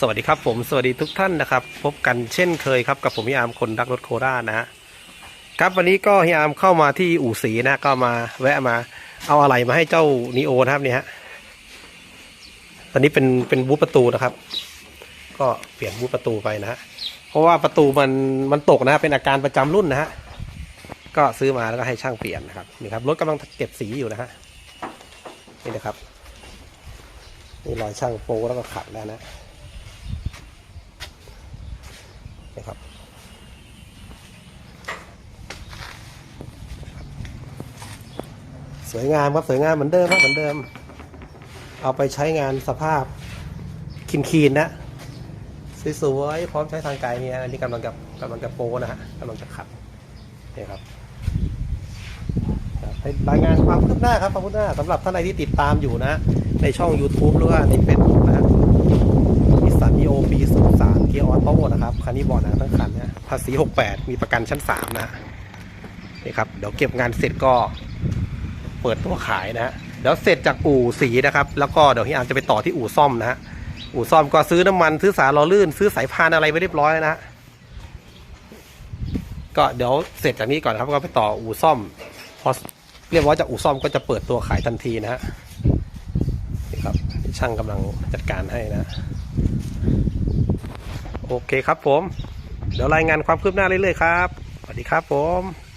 สวัสดีครับผมสวัสดีทุกท่านนะครับ พบกันเช่นเคยครับกับผมฮิอามคนรักรถโคราชนะฮะครับวันนี้ก็ฮิอามเข้ามาที่อู่สีนะก็มาแวะมาเอาอะไรมาให้เจ้านีโอนะครับเนี่ยฮะตอนนี้เป็นเป็นบูธประตูนะครับ ก็เปลี่ยนบูธประตูไปนะฮะเพราะว่าประตูมันมันตกนะเป็นอาการประจำรุ่นนะฮะก็ซื้อมาแล้วก็ให้ช่างเปลี่ยนนะครับนี่ครับรถกำลังเก็บสีอยู่นะฮะนี่นะครับนี่รอยช่างโปแล้วก็ขัดแล้วนะ นะครับ สวยงามครับสวยงามเหมือนเดิมครับเหมือนเดิม เอาไปใช้งานสภาพคินคีนนะสวยๆพร้อมใช้ทางไกลเนี่ยอันนี้กำลังกับกำลังจะโปนะฮะกำลังจะขัดนี่ครับครับให้รายงานความคืบหน้าครับความคืบหน้าสำหรับท่านใดที่ติดตามอยู่นะ ในช่อง YouTube หรือว่าในเฟซบุ๊กนะฮะ นิสสันนีโอปี03เกียร์ออโต้ นะครับคันนี้บอร์ดหนะทั้งคันนะภาษี 68 มีประกันชั้น 3 นะนี่ครับเดี๋ยวเก็บงานเสร็จก็เปิดตัวขายนะฮะเดี๋ยวเสร็จจากอู่สีนะครับ แล้วก็เดี๋ยวพี่อาร์มจะไปต่อที่อู่ซ่อมนะฮะอู่ซ่อมก็ซื้อน้ำมันซื้อสารล้อลื่น ซื้อสายพานอะไรไปเรียบร้อยแล้วนะฮะก็เดี๋ยวเสร็จจากนี้ก่อนครับก็ไปต่ออู่ซ่อม พอเรียบร้อยจากอู่ซ่อมก็จะเปิดตัวขายทันทีนะฮะนี่ครับช่างกำลังจัดการให้นะ โอเคครับผม เดี๋ยวรายงานความคืบหน้าเรื่อยๆครับ สวัสดีครับผม